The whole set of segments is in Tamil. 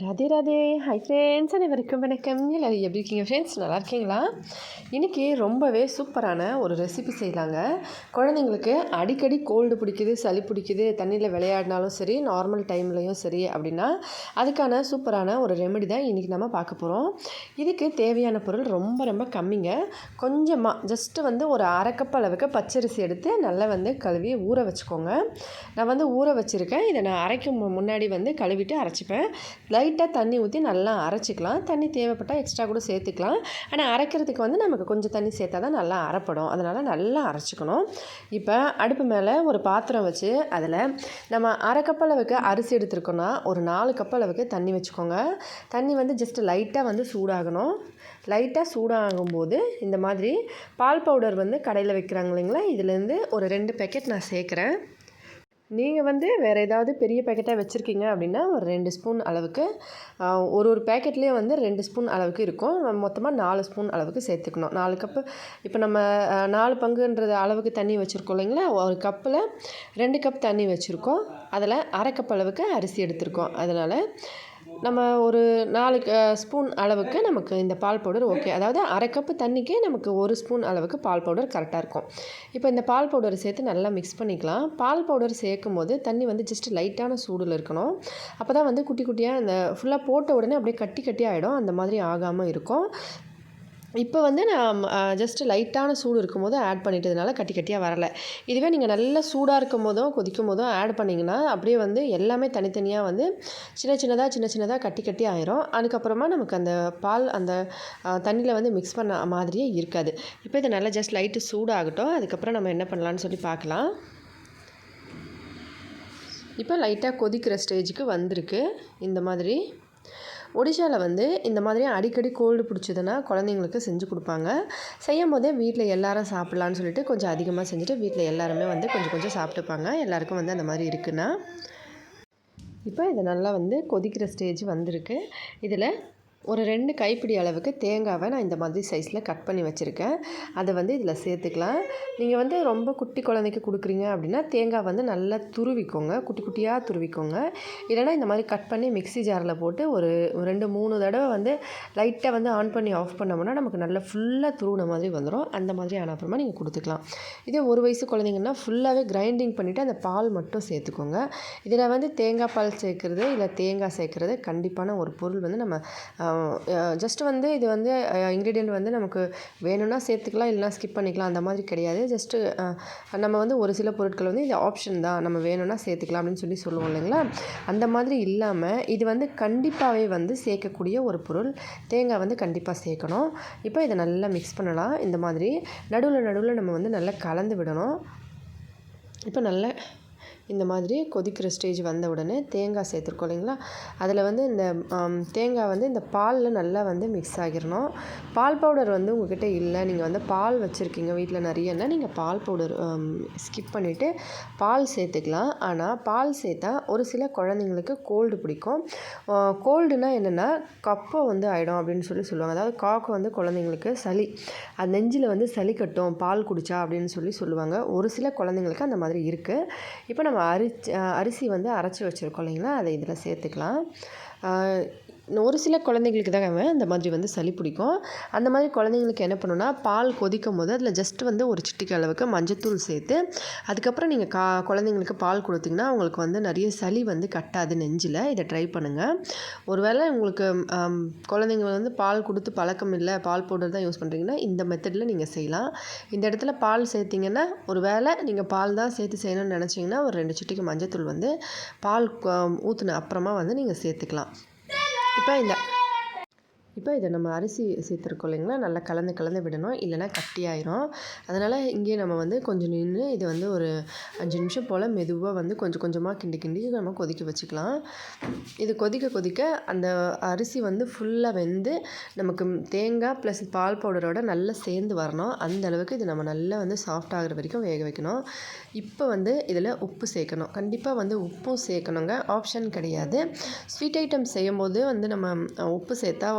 ராதே ராதே. ஹை ஃப்ரெண்ட்ஸ் அனைவருக்கும் வணக்கம். எல்லாரும் எப்படி இருக்கீங்க ஃப்ரெண்ட்ஸ் நல்லா இருக்கீங்களா? இன்றைக்கி ரொம்பவே சூப்பரான ஒரு ரெசிபி செய்யலாங்க. குழந்தைங்களுக்கு அடிக்கடி கோல்டு பிடிக்குது சளி பிடிக்குது தண்ணியில் விளையாடினாலும் சரி நார்மல் டைம்லேயும் சரி அப்படின்னா அதுக்கான சூப்பரான ஒரு ரெமெடி தான் இன்றைக்கி நம்ம பார்க்க போகிறோம் இதுக்கு தேவையான பொருள் ரொம்ப ரொம்ப கம்மிங்க. கொஞ்சமாக ஜஸ்ட்டு வந்து ஒரு அரை அளவுக்கு பச்சரிசி எடுத்து நல்லா வந்து கழுவி ஊற வச்சுக்கோங்க. நான் வந்து ஊற வச்சுருக்கேன். இதை நான் அரைக்கும் முன்னாடி வந்து கழுவிட்டு அரைச்சிப்பேன். லைட்டாக தண்ணி ஊற்றி நல்லா அரைச்சிக்கலாம். தண்ணி தேவைப்பட்டால் எக்ஸ்ட்ரா கூட சேர்த்துக்கலாம். ஆனால் அரைக்கிறதுக்கு வந்து நமக்கு கொஞ்சம் தண்ணி சேர்த்தா தான் நல்லா அரைப்படும். அதனால் நல்லா அரைச்சிக்கணும். இப்போ அடுப்பு மேலே ஒரு பாத்திரம் வச்சு அதில் நம்ம அரை கப் அளவுக்கு அரிசி எடுத்துருக்கோன்னா ஒரு நாலு கப் அளவுக்கு தண்ணி வச்சுக்கோங்க. தண்ணி வந்து ஜஸ்ட் லைட்டாக வந்து சூடாகணும். லைட்டாக சூடாகும்போது இந்த மாதிரி பால் பவுடர் வந்து கடையில் வைக்கிறாங்க இல்லைங்களா? இதுலேருந்து ஒரு ரெண்டு பேக்கெட் நான் சேர்க்குறேன். நீங்கள் வந்து வேறு ஏதாவது பெரிய பேக்கெட்டாக வச்சுருக்கீங்க அப்படின்னா ஒரு ரெண்டு ஸ்பூன் அளவுக்கு ஒரு ஒரு பேக்கெட்லேயே வந்து ரெண்டு ஸ்பூன் அளவுக்கு இருக்கும். மொத்தமாக நாலு ஸ்பூன் அளவுக்கு சேர்த்துக்கணும். நாலு கப்பு இப்போ நம்ம நாலு பங்குன்றது அளவுக்கு தண்ணி வச்சுருக்கோம் இல்லைங்களா? ஒரு கப்பில் ரெண்டு கப் தண்ணி வச்சுருக்கோம். அதில் அரை கப் அளவுக்கு அரிசி எடுத்திருக்கோம். அதனால் நம்ம ஒரு நாலு ஸ்பூன் அளவுக்கு நமக்கு இந்த பால் பவுடர் ஓகே. அதாவது அரை கப்பு தண்ணிக்கே நமக்கு ஒரு ஸ்பூன் அளவுக்கு பால் பவுடர் கரெக்டாக இருக்கும். இப்போ இந்த பால் பவுடர் சேர்த்து நல்லா மிக்ஸ் பண்ணிக்கலாம். பால் பவுடர் சேர்க்கும் போது தண்ணி வந்து ஜஸ்ட் லைட்டான சூடில் இருக்கணும். அப்போ தான் வந்து குட்டி குட்டியாக இந்த ஃபுல்லாக போட்ட உடனே அப்படியே கட்டி கட்டி ஆகிடும் அந்த மாதிரி ஆகாமல் இருக்கும். இப்போ வந்து நான் ஜஸ்ட்டு லைட்டான சூடு இருக்கும் போது ஆட் பண்ணிட்டதுனால கட்டி கட்டியாக வரலை. இதுவே நீங்கள் நல்லா சூடாக இருக்கும் போதும் கொதிக்கும் போதும் ஆட் பண்ணிங்கன்னா அப்படியே வந்து எல்லாமே தனித்தனியாக வந்து சின்ன சின்னதாக சின்ன சின்னதாக கட்டி கட்டி ஆயிரும். அதுக்கப்புறமா நமக்கு அந்த பால் அந்த தண்ணியில் வந்து மிக்ஸ் பண்ண மாதிரியே இருக்காது. இப்போ இதை நல்லா ஜஸ்ட் லைட்டு சூடாகட்டும். அதுக்கப்புறம் நம்ம என்ன பண்ணலான்னு சொல்லி பார்க்கலாம். இப்போ லைட்டாக கொதிக்கிற ஸ்டேஜுக்கு வந்திருக்கு. இந்த மாதிரி. ஒடிஷாவில் வந்து இந்த மாதிரி அடிக்கடி கோல்டு பிடிச்சதுன்னா குழந்தைங்களுக்கு செஞ்சு கொடுப்பாங்க. செய்யும் போதே வீட்டில் எல்லாரும் சாப்பிட்லான்னு சொல்லிட்டு கொஞ்சம் அதிகமாக செஞ்சுட்டு வீட்டில் எல்லாருமே வந்து கொஞ்சம் கொஞ்சம் சாப்பிட்டுப்பாங்க. எல்லாருக்கும் வந்து அந்த மாதிரி இருக்குன்னா. இப்போ இதை நல்லா வந்து கொதிக்கிற ஸ்டேஜ் வந்திருக்கு. இதில் ஒரு ரெண்டு கைப்பிடி அளவுக்கு தேங்காவை நான் இந்த மாதிரி சைஸில் கட் பண்ணி வச்சுருக்கேன். அதை வந்து இதில் சேர்த்துக்கலாம். நீங்கள் வந்து ரொம்ப குட்டி குழந்தைக்கு கொடுக்குறீங்க அப்படின்னா தேங்காய் வந்து நல்லா துருவிக்கோங்க. குட்டி குட்டியாக துருவிக்கோங்க. இல்லைனா இந்த மாதிரி கட் பண்ணி மிக்சி ஜாரில் போட்டு ஒரு ரெண்டு மூணு தடவை வந்து லைட்டை வந்து ஆன் பண்ணி ஆஃப் பண்ணோம்னா நமக்கு நல்லா ஃபுல்லாக துருவின மாதிரி வந்துடும் அந்த மாதிரி ஆன அப்புறமா நீங்கள் கொடுத்துக்கலாம். இதே ஒரு வயசு குழந்தைங்கன்னா ஃபுல்லாகவே கிரைண்டிங் பண்ணிவிட்டு அந்த பால் மட்டும் சேர்த்துக்கோங்க. இதில் வந்து தேங்காய் பால் சேர்க்குறது இல்லை தேங்காய் சேர்க்குறது கண்டிப்பான ஒரு பொருள் வந்து நம்ம ஜஸ்ட் வந்து இது வந்து இன்க்ரீடியண்ட் வந்து நமக்கு வேணும்னா சேர்த்துக்கலாம் இல்லைனா ஸ்கிப் பண்ணிக்கலாம் அந்த மாதிரி கிடையாது. ஜஸ்ட்டு நம்ம வந்து ஒரு சில பொருட்கள் வந்து இது ஆப்ஷன் தான். நம்ம வேணும்னா சேர்த்துக்கலாம் அப்படின்னு சொல்லி சொல்லுவோம் இல்லைங்களா? அந்த மாதிரி இல்லாமல் இது வந்து கண்டிப்பாகவே வந்து சேர்க்கக்கூடிய ஒரு பொருள். தேங்காய் வந்து கண்டிப்பாக சேர்க்கணும். இப்போ இதை நல்லா மிக்ஸ் பண்ணலாம். இந்த மாதிரி நடுவில் நடுவில் நம்ம வந்து நல்லா கலந்து விடணும். இப்போ நல்லா இந்த மாதிரி கொதிக்கிற ஸ்டேஜ் வந்த உடனே தேங்காய் சேர்த்துருக்கோம் இல்லைங்களா? அதில் வந்து இந்த தேங்காய் வந்து இந்த பாலில் நல்லா வந்து மிக்ஸ் ஆகிடணும் பால் பவுடர் வந்து உங்கள்கிட்ட இல்லை. நீங்கள் வந்து பால் வச்சுருக்கீங்க வீட்டில் நிறையன்னா நீங்கள் பால் பவுடர் ஸ்கிப் பண்ணிவிட்டு பால் சேர்த்துக்கலாம். ஆனால் பால் சேர்த்தா ஒரு சில குழந்தைங்களுக்கு கோல்டு பிடிக்கும். கோல்டுனா என்னென்னா கப்பை வந்து ஆகிடும் அப்படின்னு சொல்லி சொல்லுவாங்க. அதாவது காக்கு வந்து குழந்தைங்களுக்கு சளி அது நெஞ்சில் வந்து சளி கட்டும் பால் குடித்தா அப்படின்னு சொல்லி சொல்லுவாங்க. ஒரு சில குழந்தைங்களுக்கு அந்த மாதிரி இருக்குது இப்போ நம்ம அரிசி அரிசி வந்து அரைச்சி வச்சுருக்கோம் இல்லைங்களா? அதை இதில் சேர்த்துக்கலாம். ஒரு சில குழந்தைங்களுக்கு தான் அந்த மாதிரி வந்து சளி பிடிக்கும். அந்த மாதிரி குழந்தைங்களுக்கு என்ன பண்ணுன்னா பால் கொதிக்கும் போது அதில் ஜஸ்ட் வந்து ஒரு சிட்டிக்கு அளவுக்கு மஞ்சத்தூள் சேர்த்து அதுக்கப்புறம் நீங்கள் கா குழந்தைங்களுக்கு பால் கொடுத்திங்கன்னா அவங்களுக்கு வந்து நிறைய சளி வந்து கட்டாது நெஞ்சில். இதை ட்ரை பண்ணுங்கள் ஒருவேளை உங்களுக்கு குழந்தைங்க வந்து பால் கொடுத்து பழக்கம் இல்லை பால் பவுடர் தான் யூஸ் பண்ணுறீங்கன்னா இந்த மெத்தடில் நீங்கள் செய்யலாம். இந்த இடத்துல பால் சேர்த்திங்கன்னா ஒரு வேளை நீங்கள் பால் தான் சேர்த்து செய்யணும்னு நினச்சிங்கன்னா ஒரு ரெண்டு சிட்டிக்கு மஞ்சத்தூள் வந்து பால் ஊற்றின அப்புறமா வந்து நீங்கள் சேர்த்துக்கலாம். இப்போ இந்த இப்போ இதை நம்ம அரிசி சேர்த்துருக்கோம் இல்லைங்களா? நல்லா கலந்து கலந்து விடணும். இல்லைனா கட்டியாயிரும். அதனால் இங்கேயே நம்ம வந்து கொஞ்சம் நின்று இது வந்து ஒரு அஞ்சு நிமிஷம் போல் மெதுவாக வந்து கொஞ்சம் கொஞ்சமாக கிண்டி கிண்டி நம்ம கொதிக்க வச்சுக்கலாம். இது கொதிக்க கொதிக்க அந்த அரிசி வந்து ஃபுல்லாக வெந்து நமக்கு தேங்காய் ப்ளஸ் பால் பவுடரோட நல்லா சேர்ந்து வரணும். அந்த அளவுக்கு இது நம்ம நல்லா வந்து சாஃப்ட் ஆகிற வரைக்கும் வேக வைக்கணும். இப்போ வந்து இதில் உப்பு சேர்க்கணும். கண்டிப்பாக வந்து உப்பும் சேர்க்கணுங்க. ஆப்ஷன் கிடையாது. ஸ்வீட் ஐட்டம் செய்யும்போது வந்து நம்ம உப்பு சேர்த்தா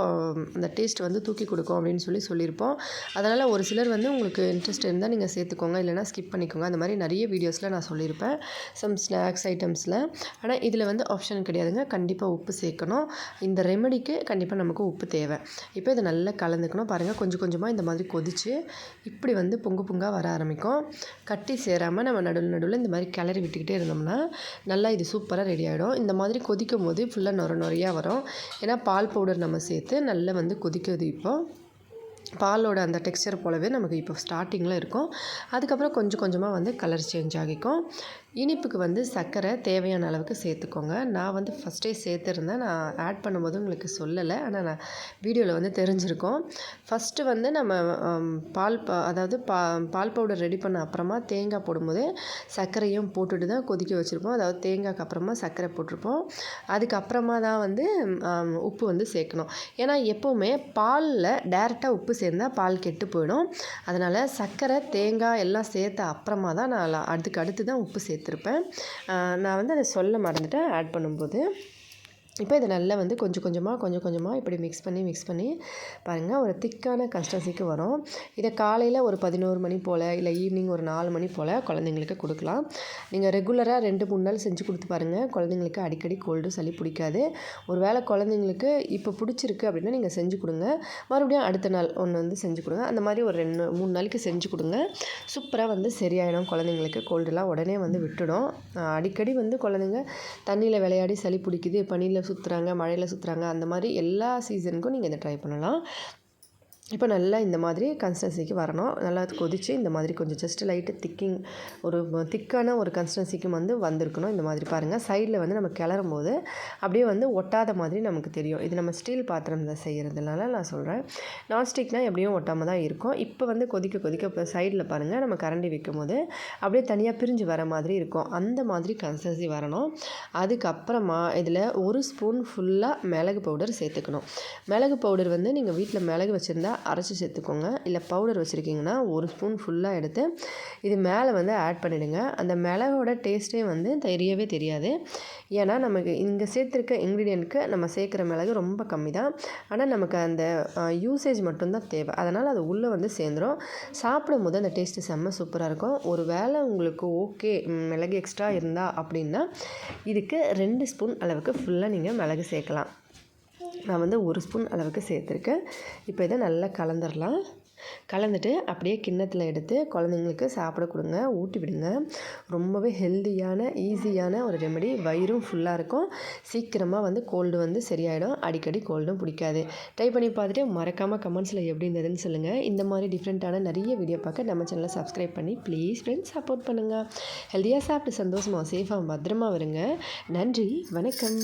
அந்த டேஸ்ட் வந்து தூக்கி கொடுக்கும் அப்படின்னு சொல்லி சொல்லியிருப்போம். அதனால் ஒரு சிலர் வந்து உங்களுக்கு இன்ட்ரெஸ்ட் இருந்தால் நீங்கள் சேர்த்துக்கோங்க இல்லைனா ஸ்கிப் பண்ணிக்கோங்க. அந்த மாதிரி நிறைய வீடியோஸில் நான் சொல்லியிருப்பேன் சம் ஸ்நாக்ஸ் ஐட்டம்ஸில் ஆனால் இதில் வந்து ஆப்ஷன் கிடையாதுங்க. கண்டிப்பாக உப்பு சேர்க்கணும். இந்த ரெமெடிக்கு கண்டிப்பாக நமக்கு உப்பு தேவை. இப்போ இதை நல்லா கலந்துக்கணும். பாருங்கள் கொஞ்சம் கொஞ்சமாக இந்த மாதிரி கொதித்து இப்படி வந்து பொங்கு பொங்காக வர ஆரம்பிக்கும். கட்டி சேராமல் நம்ம நடுவில் நடுவில் இந்த மாதிரி கிளறி விட்டுக்கிட்டே இருந்தோம்னா நல்லா இது சூப்பராக ரெடி ஆகிடும் இந்த மாதிரி கொதிக்கும் போது ஃபுல்லாக நொர நொறையாக வரும். ஏன்னா பால் பவுடர் நம்ம சேர்த்து நல்லா வந்து கொதிக்க இப்போது பாலோட அந்த டெக்ஸ்சர் போலவே நமக்கு இப்போ ஸ்டார்டிங்கில் இருக்கும். அதுக்கப்புறம் கொஞ்சம் கொஞ்சமாக வந்து கலர் சேஞ்ச் ஆகிக்கும். இனிப்புக்கு வந்து சர்க்கரை தேவையான அளவுக்கு சேர்த்துக்கோங்க. நான் வந்து ஃபஸ்ட்டே சேர்த்துருந்தேன். நான் ஆட் பண்ணும்போது உங்களுக்கு சொல்லலை. ஆனால் நான் வீடியோவில் வந்து தெரிஞ்சிருக்கோம். ஃபஸ்ட்டு வந்து நம்ம பால் அதாவது பா பால் பவுடர் ரெடி பண்ண அப்புறமா தேங்காய் போடும்போது சர்க்கரையும் போட்டுட்டு தான் கொதிக்க வச்சுருப்போம். அதாவது தேங்காய்க்கு அப்புறமா சர்க்கரை போட்டிருப்போம். அதுக்கப்புறமா தான் வந்து உப்பு வந்து சேர்க்கணும். ஏன்னா எப்போவுமே பாலில் டேரெக்டாக உப்பு சேர்ந்தால் பால் கெட்டு போயிடும். அதனால் சர்க்கரை தேங்காய் எல்லாம் சேர்த்த அப்புறமா தான் நான் அதுக்கு அடுத்து தான் உப்பு சேர்த்து சேர்த்துருப்பேன். நான் வந்து அதை சொல்ல மறந்துட்டேன். ஆட் பண்ணும்போது இப்போ இதை நல்லா வந்து கொஞ்சம் கொஞ்சமாக கொஞ்சம் கொஞ்சமாக இப்படி மிக்ஸ் பண்ணி மிக்ஸ் பண்ணி பாருங்கள் ஒரு திக்கான கன்சிஸ்டன்சிக்கு வரும். இதை காலையில் ஒரு பதினோரு மணி போல் இல்லை ஈவினிங் ஒரு நாலு மணி போல் குழந்தைங்களுக்கு கொடுக்கலாம். நீங்கள் ரெகுலராக ரெண்டு மூணு நாள் செஞ்சு கொடுத்து பாருங்கள் குழந்தைங்களுக்கு அடிக்கடி கோல்டு சளி பிடிக்காது. ஒரு வேளை குழந்தைங்களுக்கு இப்போ பிடிச்சிருக்கு அப்படின்னா நீங்கள் செஞ்சு கொடுங்க. மறுபடியும் அடுத்த நாள் ஒன்று வந்து செஞ்சு கொடுங்க. அந்த மாதிரி ஒரு ரெண்டு மூணு நாளைக்கு செஞ்சு கொடுங்க. சூப்பராக வந்து சரியாயிடும். குழந்தைங்களுக்கு கோல்டுலாம் உடனே வந்து விட்டுடும். அடிக்கடி வந்து குழந்தைங்க தண்ணியில் விளையாடி சளி பிடிக்குது பனியில் சுற்றுறாங்க மழையில் சுற்றுறாங்க அந்த மாதிரி எல்லா சீசனுக்கும் நீங்கள் இதை ட்ரை பண்ணலாம். இப்போ நல்லா இந்த மாதிரி கன்சிஸ்டன்சிக்கு வரணும். நல்லா கொதித்து இந்த மாதிரி கொஞ்சம் ஜஸ்ட் லைட்டு திக்கிங் ஒரு திக்கான ஒரு கன்சிஸ்டன்சிக்கும் வந்து வந்திருக்கணும் இந்த மாதிரி பாருங்கள் சைடில் வந்து நம்ம கிளறும் போது அப்படியே வந்து ஒட்டாத மாதிரி நமக்கு தெரியும். இது நம்ம ஸ்டீல் பாத்திரம் தான் செய்கிறதுனால நான் சொல்கிறேன் நான்ஸ்டிக்னால் எப்படியும் ஒட்டாமல் தான் இருக்கும். இப்போ வந்து கொதிக்க கொதிக்க இப்போ சைடில் பாருங்கள் நம்ம கரண்டி வைக்கும் போது அப்படியே தனியாக பிரிஞ்சு வர மாதிரி இருக்கும். அந்த மாதிரி கன்சிஸ்டன்சி வரணும். அதுக்கப்புறமா இதில் ஒரு ஸ்பூன் ஃபுல்லாக மிளகு பவுடர் சேர்த்துக்கணும். மிளகு பவுடர் வந்து நீங்கள் வீட்டில் மிளகு வச்சுருந்தா அரைச்சி சேர்த்துக்கோங்க. இல்லை பவுடர் வச்சுருக்கீங்கன்னா ஒரு ஸ்பூன் ஃபுல்லாக எடுத்து இது மேலே வந்து ஆட் பண்ணிவிடுங்க அந்த மிளகோட டேஸ்ட்டே வந்து தெரியவே தெரியாது. ஏன்னா நமக்கு இங்கே சேர்த்துருக்க இன்க்ரீடியண்ட்க்கு நம்ம சேர்க்குற மிளகு ரொம்ப கம்மி தான் ஆனால் நமக்கு அந்த யூசேஜ் மட்டும்தான் தேவை. அதனால் அது உள்ளே வந்து சேர்ந்துடும் சாப்பிடும் போது அந்த டேஸ்ட்டு செம்ம சூப்பராக இருக்கும். ஒரு வேளை உங்களுக்கு ஓகே மிளகு எக்ஸ்ட்ரா இருந்தால் அப்படின்னா இதுக்கு ரெண்டு ஸ்பூன் அளவுக்கு ஃபுல்லாக நீங்கள் மிளகு சேர்க்கலாம். நான் வந்து ஒரு ஸ்பூன் அளவுக்கு சேர்த்துருக்கேன். இப்போ இதை நல்லா கலந்துடலாம் கலந்துட்டு அப்படியே கிண்ணத்தில் எடுத்து குழந்தைங்களுக்கு சாப்பிட கொடுங்க. ஊட்டி விடுங்க. ரொம்பவே ஹெல்த்தியான ஈஸியான ஒரு ரெமெடி வயிறும் ஃபுல்லாக இருக்கும். சீக்கிரமாக வந்து கோல்டு வந்து சரியாயிடும். அடிக்கடி கோல்டும் பிடிக்காது. ட்ரை பண்ணி பார்த்துட்டு மறக்காமல் கமெண்ட்ஸில் எப்படி இருந்ததுன்னு சொல்லுங்கள் இந்த மாதிரி டிஃப்ரெண்ட்டான நிறைய வீடியோ பார்க்க நம்ம சேனலை சப்ஸ்கிரைப் பண்ணி ப்ளீஸ் ஃப்ரெண்ட்ஸ் சப்போர்ட் பண்ணுங்கள் ஹெல்த்தியாக சாப்பிட்டு சந்தோஷமாக சேஃபாக பத்திரமா வருங்க. நன்றி. வணக்கம்.